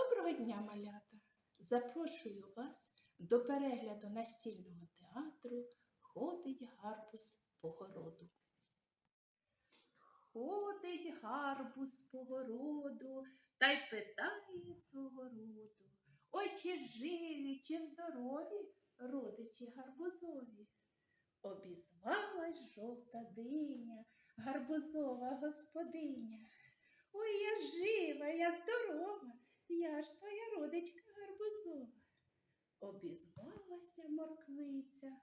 Доброго дня, малята! Запрошую вас до перегляду настільного театру Ходить гарбуз по городу. Ходить гарбуз по городу та й питає свого роду. Ой, чи живі, чи здорові родичі гарбузові? Обізвалась жовта диня, гарбузова господиня. Ой, я жива, я здорова, я ж твоя родичка гарбузова. Обізвалася морквиця,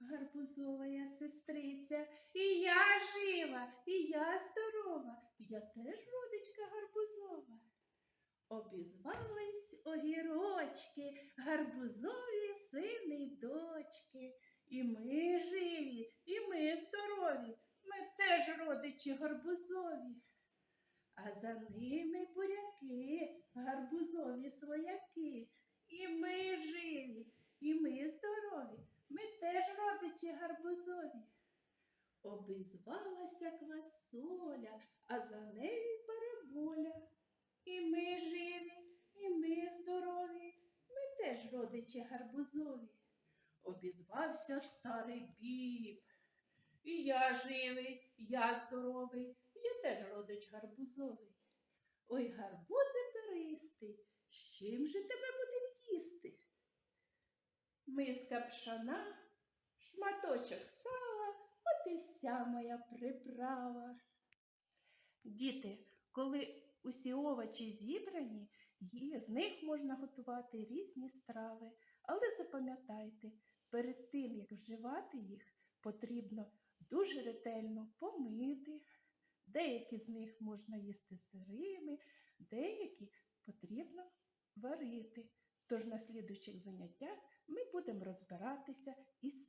гарбузова сестриця, і я жива, і я здорова, я теж родичка гарбузова. Обізвались огірочки, гарбузові сини й дочки. І ми живі, і ми здорові, ми теж родичі гарбузові. А за ними буряки, гарбузові свояки. І ми живі, і ми здорові, ми теж родичі гарбузові. Обізвалася квасоля, а за нею бараболя. І ми живі, і ми здорові, ми теж родичі гарбузові. Обізвався старий біб. І я живий, я здоровий, я теж родич гарбузовий. Ой, гарбузи перистий, з чим же тебе будем їсти? Миска пшана, шматочок сала, от і вся моя приправа. Діти, коли усі овочі зібрані, з них можна готувати різні страви. Але запам'ятайте, перед тим, як вживати їх, потрібно дуже ретельно помити. Деякі з них можна їсти сирими, деякі потрібно варити. Тож на слідуючих заняттях ми будемо розбиратися із